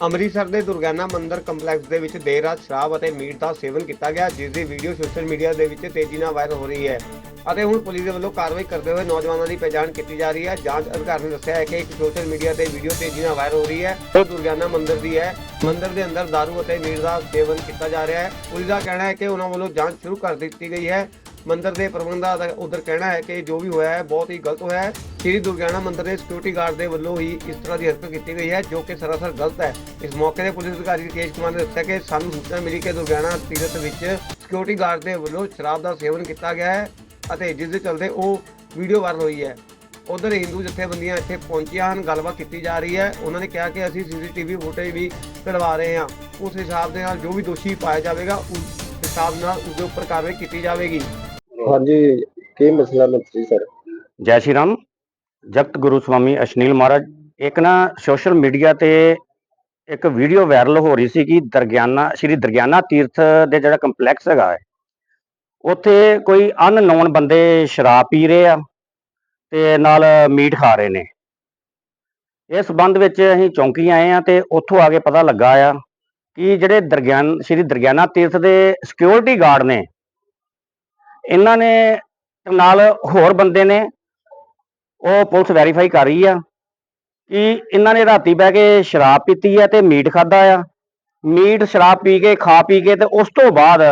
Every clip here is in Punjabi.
ਅੰਮ੍ਰਿਤਸਰ ਦੇ ਦੁਰਗਿਆਨਾ ਮੰਦਿਰ ਕੰਪਲੈਕਸ ਦੇ ਵਿੱਚ ਦੇਰ ਰਾਤ ਸ਼ਰਾਬ ਅਤੇ ਮੀਟ ਦਾ ਸੇਵਨ ਕੀਤਾ ਗਿਆ, ਜਿਸ ਦੀ ਵੀਡੀਓ ਸੋਸ਼ਲ ਮੀਡੀਆ ਦੇ ਵਿੱਚ ਤੇਜ਼ੀ ਨਾਲ ਵਾਇਰਲ ਹੋ ਰਹੀ ਹੈ। ਅਤੇ ਹੁਣ ਪੁਲਿਸ ਦੇ ਵੱਲੋਂ ਕਾਰਵਾਈ ਕਰਦੇ ਹੋਏ ਨੌਜਵਾਨਾਂ ਦੀ ਪਛਾਣ ਕੀਤੀ ਜਾ ਰਹੀ ਹੈ। ਜਾਂਚ ਅਧਿਕਾਰੀ ਨੇ ਦੱਸਿਆ ਹੈ ਕਿ ਇੱਕ ਸੋਸ਼ਲ ਮੀਡੀਆ ਤੇ ਵੀਡੀਓ ਤੇਜ਼ੀ ਨਾਲ ਵਾਇਰਲ ਹੋ ਰਹੀ ਹੈ। ਉਹ ਦੁਰਗਿਆਨਾ ਮੰਦਿਰ ਦੀ ਹੈ, ਮੰਦਿਰ ਦੇ ਅੰਦਰ ਦਾਰੂ ਅਤੇ ਮੀਟ ਦਾ ਸੇਵਨ ਕੀਤਾ ਜਾ ਰਿਹਾ ਹੈ। ਪੁਲਿਸ ਦਾ ਕਹਿਣਾ ਹੈ ਕਿ ਉਹਨਾਂ ਵੱਲੋਂ ਜਾਂਚ ਸ਼ੁਰੂ ਕਰ ਦਿੱਤੀ ਗਈ ਹੈ। ਮੰਦਿਰ ਦੇ ਪ੍ਰਬੰਧਾਂ ਦਾ ਉਧਰ ਕਹਿਣਾ ਹੈ ਕਿ ਜੋ ਵੀ ਹੋਇਆ ਹੈ, ਬਹੁਤ ਹੀ ਗਲਤ ਹੋਇਆ ਹੈ। ਸ੍ਰੀ ਦੁਰਗਿਆਨਾ ਮੰਦਿਰ ਦੇ ਸਿਕਿਉਰਿਟੀ ਗਾਰਡ ਦੇ ਵੱਲੋਂ ਹੀ ਇਸ ਤਰ੍ਹਾਂ ਦੀ ਹਰਕਤ ਕੀਤੀ ਗਈ ਹੈ, ਜੋ ਕਿ ਸਰਾਸਰ ਗਲਤ ਹੈ। ਇਸ ਮੌਕੇ ਤੇ ਪੁਲਿਸ ਅਧਿਕਾਰੀ ਰਕੇਸ਼ ਕੁਮਾਰ ਨੇ ਦੱਸਿਆ ਕਿ ਸਾਨੂੰ ਸੂਚਨਾ ਮਿਲੀ ਕਿ ਦੁਰਗਿਆਨਾ ਤੀਰਥ ਵਿੱਚ ਸਿਕਿਉਰਿਟੀ ਗਾਰਡ ਦੇ ਵੱਲੋਂ ਸ਼ਰਾਬ ਦਾ ਸੇਵਨ ਕੀਤਾ ਗਿਆ ਹੈ ਅਤੇ ਜਿਸ ਦੇ ਚਲਦੇ ਉਹ ਵੀਡੀਓ ਵਾਇਰਲ ਹੋਈ ਹੈ। ਉਧਰ ਹਿੰਦੂ ਜਥੇਬੰਦੀਆਂ ਇੱਥੇ ਪਹੁੰਚੀਆਂ ਹਨ, ਗੱਲਬਾਤ ਕੀਤੀ ਜਾ ਰਹੀ ਹੈ। ਉਹਨਾਂ ਨੇ ਕਿਹਾ ਕਿ ਅਸੀਂ ਸੀਸੀਟੀਵੀ ਫੁਟੇਜ ਵੀ ਕਢਵਾ ਰਹੇ ਹਾਂ। ਉਸ ਹਿਸਾਬ ਦੇ ਨਾਲ ਜੋ ਵੀ ਦੋਸ਼ੀ ਪਾਇਆ ਜਾਵੇਗਾ, ਉਸ ਹਿਸਾਬ ਨਾਲ ਉਸ ਦੇ ਉੱਪਰ ਕਾਰਵਾਈ ਕੀਤੀ ਜਾਵੇਗੀ। ਹਾਂਜੀ, ਕੀ ਮਸਲਾ ਮੰਤਰੀ ਸਰ? ਜੈ ਸ਼੍ਰੀ ਰਾਮ। ਜਗਤ ਗੁਰੂ ਸਵਾਮੀ ਅਸ਼ਨੀਲ ਮਹਾਰਾਜ, ਇੱਕ ਨਾ ਸੋਸ਼ਲ ਮੀਡੀਆ ਤੇ ਇੱਕ ਵੀਡੀਓ ਵਾਇਰਲ ਹੋ ਰਹੀ ਸੀ ਕਿ ਦਰਗਿਆਨਾ, ਸ਼੍ਰੀ ਦਰਗਿਆਨਾ ਤੀਰਥ ਦੇ ਜਿਹੜਾ ਕੰਪਲੈਕਸ ਹੈਗਾ ਹੈ, ਉੱਥੇ ਕੋਈ ਅਨਨੋਨ ਬੰਦੇ ਸ਼ਰਾਬ ਪੀ ਰਹੇ ਆ ਤੇ ਨਾਲ ਮੀਟ ਖਾ ਰਹੇ ਨੇ। ਇਸ ਸੰਬੰਧ ਵਿੱਚ ਅਸੀਂ ਚੌਂਕੀ ਆਏ ਆ ਤੇ ਉੱਥੋਂ ਆ ਕੇ ਪਤਾ ਲੱਗਾ ਆ ਕਿ ਜਿਹੜੇ ਦਰਗਿਆਨ, ਸ਼੍ਰੀ ਦਰਗਿਆਨਾ ਤੀਰਥ ਦੇ ਸਿਕਿਉਰਿਟੀ ਗਾਰਡ ਨੇ ਇਹਨਾਂ ਨੇ ਨਾਲ ਹੋਰ ਬੰਦੇ ਨੇ, ਉਹ ਪੁਲਿਸ ਵੈਰੀਫਾਈ ਕਰ ਰਹੀ ਆ ਕਿ ਇਹਨਾਂ ਨੇ ਰਾਤੀ ਬਹਿ ਕੇ ਸ਼ਰਾਬ ਪੀਤੀ ਆ ਤੇ ਮੀਟ ਖਾਦਾ ਆ। ਮੀਟ, ਸ਼ਰਾਬ ਪੀ ਕੇ, ਖਾ ਪੀ ਕੇ ਤੇ ਉਸ ਤੋਂ ਬਾਅਦ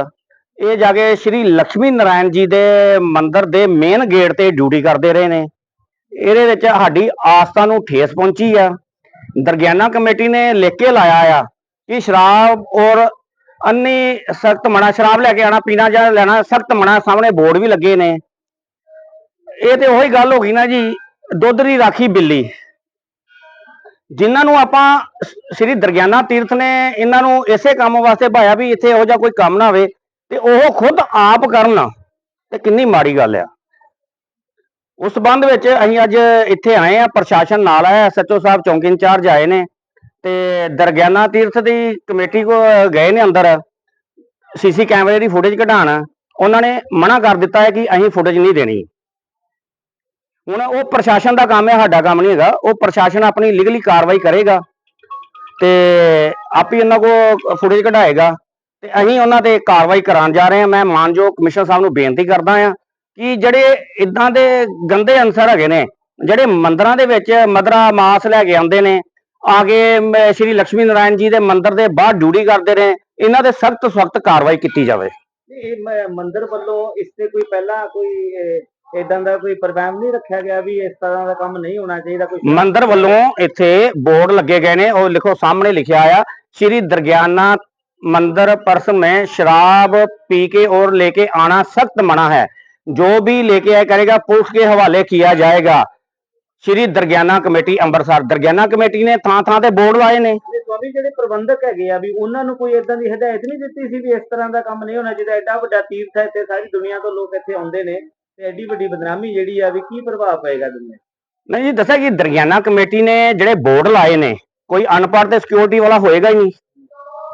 ਇਹ ਜਾ ਕੇ ਸ਼੍ਰੀ ਲక్ష్ਮੀ ਨਾਰਾਇਣ ਜੀ ਦੇ ਮੰਦਿਰ ਦੇ ਮੇਨ ਗੇਟ ਤੇ ਡਿਊਟੀ ਕਰਦੇ ਰਹੇ ਨੇ। ਇਹਦੇ ਵਿੱਚ ਸਾਡੀ ਆਸਥਾ ਨੂੰ ਠੇਸ ਪਹੁੰਚੀ ਆ। ਦਰਗਿਆਨਾ ਕਮੇਟੀ ਨੇ ਲਿਖ ਕੇ ਲਾਇਆ ਆ ਕਿ ਸ਼ਰਾਬ ਔਰ ਅੰਨੀ ਸਖਤ ਮਣਾ ਸ਼ਰਾਬ ਲੈ ਕੇ ਆਣਾ ਪੀਣਾ ਜਾਂ ਲੈਣਾ, ਸਖਤ ਮਨਾ, ਸਾਹਮਣੇ ਬੋਰਡ ਵੀ ਲੱਗੇ ਨੇ। ਇਹ ਤੇ ਉਹੀ ਗੱਲ ਹੋ ਗਈ ਨਾ ਜੀ, ਦੁੱਧ ਦੀ ਰਾਖੀ ਬਿੱਲੀ। ਜਿਨ੍ਹਾਂ ਨੂੰ ਆਪਾਂ ਸ੍ਰੀ ਦਰਗਿਆਨਾ ਤੀਰਥ ਨੇ ਇਹਨਾਂ ਨੂੰ ਇਸੇ ਕੰਮ ਵਾਸਤੇ ਭਾਇਆ ਵੀ ਇੱਥੇ ਇਹੋ ਜਿਹਾ ਕੋਈ ਕੰਮ ਨਾ ਹੋਵੇ ਤੇ ਉਹ ਖੁਦ ਆਪ ਕਰਨ। ਤੇ ਕਿੰਨੀ ਮਾੜੀ ਗੱਲ ਆ। ਉਸ ਸੰਬੰਧ ਵਿੱਚ ਅਸੀਂ ਅੱਜ ਇੱਥੇ ਆਏ ਆ ਪ੍ਰਸ਼ਾਸਨ ਨਾਲ ਆਇਆ ਐਸਐਚਓ ਸਾਹਿਬ ਚੌਂਕੀ ਇੰਚਾਰਜ ਆਏ ਨੇ। ਤੇ ਦਰਗਿਆਨਾ ਤੀਰਥ ਦੀ ਕਮੇਟੀ ਕੋ ਗਏ ਨੇ ਅੰਦਰ। ਸੀਸੀ ਕੈਮਰੇ ਦੀ ਫੁਟੇਜ ਕਢਾਣ। ਉਹਨਾਂ ਨੇ ਮਨਾ ਕਰ ਦਿੱਤਾ ਹੈ ਕਿ ਅਸੀਂ ਫੁਟੇਜ ਨਹੀਂ ਦੇਣੀ। ਹੁਣ ਉਹ ਪ੍ਰਸ਼ਾਸਨ ਦਾ ਕੰਮ ਹੈ, ਸਾਡਾ ਕੰਮ ਨਹੀਂ ਹੈਗਾ। ਉਹ ਪ੍ਰਸ਼ਾਸਨ ਆਪਣੀ ਲੀਗਲੀ ਕਾਰਵਾਈ ਕਰੇਗਾ ਤੇ ਆਪ ਹੀ ਉਹਨਾਂ ਕੋ ਫੁਟੇਜ ਕਢਾਏਗਾ। ਤੇ ਅਸੀਂ ਉਹਨਾਂ ਤੇ ਕਾਰਵਾਈ ਕਰਾਉਣ ਜਾ ਰਹੇ ਹਾਂ। ਮੈਂ ਮਾਨਯੋਗ ਕਮਿਸ਼ਨਰ ਸਾਹਿਬ ਨੂੰ ਬੇਨਤੀ ਕਰਦਾ ਹਾਂ ਕਿ ਜਿਹੜੇ ਇਦਾਂ ਦੇ ਗੰਦੇ ਅਨਸਰ ਹੈਗੇ ਨੇ, ਜਿਹੜੇ ਮੰਦਰਾਂ ਦੇ ਵਿੱਚ ਮਦਰਾ ਮਾਸ ਲੈ ਕੇ ਆਉਂਦੇ ਨੇ ਆ ਕੇ ਸ਼੍ਰੀ ਲక్ష్ਮੀ ਨਾਰਾਇਣ ਜੀ ਦੇ ਮੰਦਿਰ ਦੇ ਬਾਹਰ ਡਿਊਟੀ ਕਰਦੇ ਰਹੇ ਇਹਨਾਂ ਤੇ ਸਖਤ ਸਖਤ ਕਾਰਵਾਈ ਕੀਤੀ ਜਾਵੇ। ਮੰਦਿਰ ਵੱਲੋਂ ਕੋਈ ਪਹਿਲਾਂ ਕੋਈ ਮੰਦਿਰ ਵੱਲੋਂ ਇੱਥੇ ਬੋਰਡ ਲੱਗੇ ਗਏ ਨੇ ਉਹ ਲਿਖੋ ਸਾਹਮਣੇ ਲਿਖਿਆ ਆ ਸ਼੍ਰੀ ਦਰਗਿਆਨਾ ਮੰਦਿਰ ਪਰਸ ਮੈਂ ਸ਼ਰਾਬ ਪੀ ਕੇ ਔਰ ਲੈ ਕੇ ਆਣਾ ਸਖਤ ਮਨਾ ਹੈ। ਜੋ ਵੀ ਲੈ ਕੇ ਆਇਆ ਕਰੇਗਾ ਪੁਲਿਸ ਕੇ ਹਵਾਲੇ ਕੀਤਾ ਜਾਏਗਾ। ਸ਼੍ਰੀ ਦਰਗਿਆਨਾ ਕਮੇਟੀ ਅੰਮ੍ਰਿਤਸਰ ਦਰਗਿਆਨਾ ਕਮੇਟੀ ਨੇ ਥਾਂ ਥਾਂ ਤੇ ਬੋਰਡ ਲਾਏ ਨੇ। ਤੇ ਸਵਾਮੀ ਜਿਹੜੇ ਪ੍ਰਬੰਧਕ ਹੈਗੇ ਆ ਵੀ ਉਹਨਾਂ ਨੂੰ ਕੋਈ ਇਦਾਂ ਦੀ ਹਦਾਇਤ ਨਹੀਂ ਦਿੱਤੀ ਸੀ ਵੀ ਇਸ ਤਰ੍ਹਾਂ ਦਾ ਕੰਮ ਨਹੀਂ ਹੋਣਾ ਚਾਹੀਦਾ। ਐਡਾ ਵੱਡਾ ਤੀਰਥ ਹੈ ਇੱਥੇ ਸਾਰੀ ਦੁਨੀਆ ਤੋਂ ਲੋਕ ਇੱਥੇ ਆਉਂਦੇ ਨੇ ਤੇ ਐਡੀ ਵੱਡੀ ਬਦਨਾਮੀ ਜਿਹੜੀ ਆ ਵੀ ਕੀ ਪ੍ਰਭਾਵ ਪਏਗਾ ਦੁਨੀਆ ਨਹੀਂ ਜੀ ਦੱਸਿਆ ਕਿ ਦਰਗਿਆਨਾ ਕਮੇਟੀ ਨੇ ਜਿਹੜੇ ਬੋਰਡ ਲਾਏ ਨੇ ਕੋਈ ਅਨਪੜ੍ਹ ਤੇ ਸਿਕਿਉਰਿਟੀ ਵਾਲਾ ਹੋਏਗਾ ਹੀ ਨਹੀਂ।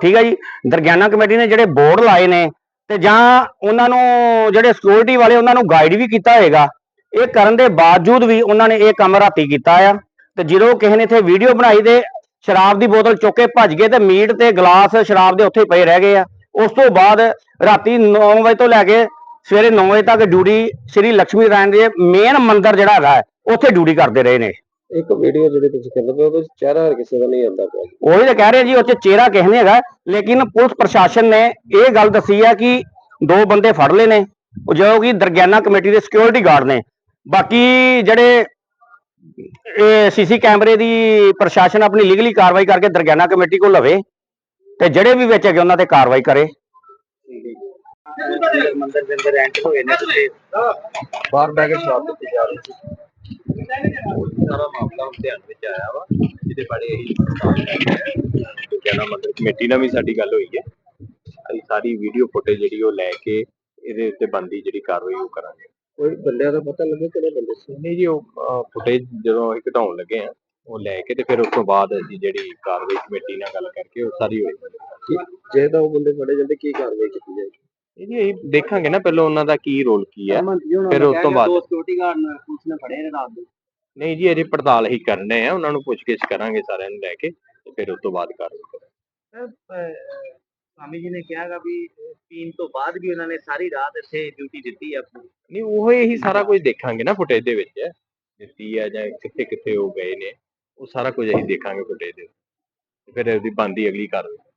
ਠੀਕ ਹੈ ਜੀ? ਦਰਗਿਆਨਾ ਕਮੇਟੀ ਨੇ ਜਿਹੜੇ ਬੋਰਡ ਲਾਏ ਨੇ ਤੇ ਜਾਂ ਉਹਨਾਂ ਨੂੰ ਜਿਹੜੇ ਸਿਕਿਉਰਿਟੀ ਵਾਲੇ ਉਹਨਾਂ ਨੂੰ ਗਾਈਡ ਵੀ ਕੀਤਾ ਹੋਏਗਾ। ਇਹ ਕਰਨ ਦੇ ਬਾਵਜੂਦ ਵੀ ਉਹਨਾਂ ਨੇ ਇਹ ਕੰਮ ਰਾਤੀ ਕੀਤਾ ਆ। ਤੇ ਜਦੋਂ ਕਿਸੇ ਨੇ ਇੱਥੇ ਵੀਡੀਓ ਬਣਾਈ ਤੇ ਸ਼ਰਾਬ ਦੀ ਬੋਤਲ ਚੁੱਕ ਕੇ ਭੱਜ ਗਏ ਤੇ ਮੀਟ ਤੇ ਗਲਾਸ ਸ਼ਰਾਬ ਦੇ ਉੱਥੇ ਪਏ ਰਹਿ ਗਏ ਆ। ਉਸ ਤੋਂ ਬਾਅਦ ਰਾਤੀ 9 ਵਜੇ ਤੋਂ ਲੈ ਕੇ ਸਵੇਰੇ 9 ਵਜੇ ਤੱਕ ਡਿਊਟੀ ਸ੍ਰੀ ਲక్ష్ਮੀ ਨਾਰਾਇਣ ਦੇ ਮੇਨ ਮੰਦਿਰ ਜਿਹੜਾ ਹੈਗਾ ਉੱਥੇ ਡਿਊਟੀ ਕਰਦੇ ਰਹੇ ਨੇ। ਇੱਕ ਵੀਡੀਓ ਜਿਹੜੀ ਤੁਸੀਂ ਕਹਿੰਦੇ ਪਏ ਉਹਦੇ ਚਿਹਰਾ ਹਰ ਕਿਸੇ ਦਾ ਨਹੀਂ ਆਉਂਦਾ ਪਿਆ ਉਹੀ ਤਾਂ ਕਹਿ ਰਹੇ ਜੀ ਉੱਥੇ ਚਿਹਰਾ ਕਿਸੇ ਨੇ ਹੈਗਾ ਲੇਕਿਨ ਪੁਲਿਸ ਪ੍ਰਸ਼ਾਸਨ ਨੇ ਇਹ ਗੱਲ ਦੱਸੀ ਹੈ ਕਿ ਦੋ ਬੰਦੇ ਫੜ ਲਏ ਨੇ। ਉਹ ਜੋ ਕਿ ਦਰਗਿਆਨਾ ਕਮੇਟੀ ਦੇ ਸਿਕਿਉਰਿਟੀ ਗਾਰਡ ਨੇ। ਬਾਕੀ ਜਿਹੜੇ ਇਹ ਸੀਸੀ ਕੈਮਰੇ ਦੀ ਪ੍ਰਸ਼ਾਸਨ ਆਪਣੀ ਲੀਗਲੀ ਕਾਰਵਾਈ ਕਰਕੇ ਦਰਗਿਆਨਾ ਕਮੇਟੀ ਕੋਲ ਲਵੇ ਤੇ ਜਿਹੜੇ ਵੀ ਵਿੱਚ ਹੈਗੇ ਉਹਨਾਂ ਤੇ ਕਾਰਵਾਈ ਕਰੇ। ਮੰਦਿਰ ਦੇ ਅੰਦਰ ਐਂਟਰ ਹੋਏ ਨੇ ਤੁਸੀਂ ਬਾਹਰ ਬੈ ਕੇ ਸ਼ਾਪ ਦਿੱਤੀ ਜਾ ਰਹੀ ਸੀ। ਸਾਰਾ ਮਾਮਲਾ ਹੁਣ ਧਿਆਨ ਵਿੱਚ ਆਇਆ ਵਾ ਜਿਹਦੇ ਬਾਰੇ ਅਸੀਂ ਦੁਰਗਿਆਨਾ ਮੰਦਿਰ ਕਮੇਟੀ ਨਾਲ ਵੀ ਸਾਡੀ ਗੱਲ ਹੋਈ ਹੈ। ਅਸੀਂ ਸਾਰੀ ਵੀਡੀਓ ਫੁਟੇਜ ਜਿਹੜੀ ਉਹ ਲੈ ਕੇ ਇਹਦੇ ਉੱਤੇ ਬੰਦੀ ਜਿਹੜੀ ਕਾਰਵਾਈ ਉਹ ਕਰਾਂਗੇ। ਕੋਈ ਬੰਦਿਆਂ ਦਾ ਪਤਾ ਲੱਗੇ ਕਿਹੜੇ ਬੰਦੇ ਸੀ? ਨਹੀਂ ਜੀ ਉਹ ਫੁਟੇਜ ਜਦੋਂ ਅਸੀਂ ਘਟਾਉਣ ਲੱਗੇ ਆ ਉਹ ਲੈ ਕੇ ਤੇ ਫਿਰ ਉਸ ਤੋਂ ਬਾਅਦ ਅਸੀਂ ਜਿਹੜੀ ਕਾਰਵਾਈ ਕਮੇਟੀ ਨਾਲ ਗੱਲ ਕਰਕੇ ਉਹ ਸਾਰੀ ਹੋਈ। ਜੇ ਤਾਂ ਉਹ ਬੰਦੇ ਫੜੇ ਜਾਂਦੇ ਕੀ ਕਾਰਵਾਈ ਕੀਤੀ ਜਾਏਗੀ? ਇਹ ਜੀ ਅਸੀਂ ਦੇਖਾਂਗੇ ਨਾ ਪਹਿਲਾਂ ਉਹਨਾਂ ਦਾ ਕੀ ਰੋਲ ਕੀ ਹੈ। ਫਿਰ ਉਸ ਤੋਂ ਬਾਅਦ ਸਿਕਿਉਰਿਟੀ ਗਾਰਡ ਨੇ ਪੁਲਿਸ ਨੇ ਫੜੇ ਨੇ ਰਾਤ ਦੇ ਨਹੀਂ ਜੀ ਅਜੇ ਪੜਤਾਲ ਹੀ ਕਰਨੇ ਆ ਉਹਨਾਂ ਨੂੰ ਪੁੱਛਗਿੱਛ ਕਰਾਂਗੇ ਸਾਰਿਆਂ ਨੂੰ ਲੈ ਕੇ ਤੇ ਫਿਰ ਉਸ ਤੋਂ ਬਾਅਦ ਕਾਰਵਾਈ ਸਵਾਮੀ ਜੀ ਨੇ ਕਿਹਾਗਾ ਵੀ ਪੀਣ ਤੋਂ ਬਾਅਦ ਵੀ ਉਹਨਾਂ ਨੇ ਸਾਰੀ ਰਾਤ ਇੱਥੇ ਡਿਊਟੀ ਦਿੱਤੀ ਆ ਆਪਣੀ। ਨਹੀਂ, ਉਹ ਇਹੀ ਸਾਰਾ ਕੁਝ ਦੇਖਾਂਗੇ ਨਾ ਫੁਟੇਜ ਦੇ ਵਿੱਚ। ਦਿੱਤੀ ਆ ਜਾਂ ਕਿੱਥੇ ਕਿੱਥੇ ਉਹ ਗਏ ਨੇ, ਉਹ ਸਾਰਾ ਕੁਝ ਅਸੀਂ ਦੇਖਾਂਗੇ ਫੁਟੇਜ ਦੇ ਵਿੱਚ। ਫਿਰ ਉਹਦੀ ਬੰਦੀ ਅਗਲੀ ਕਾਰਵਾਈ।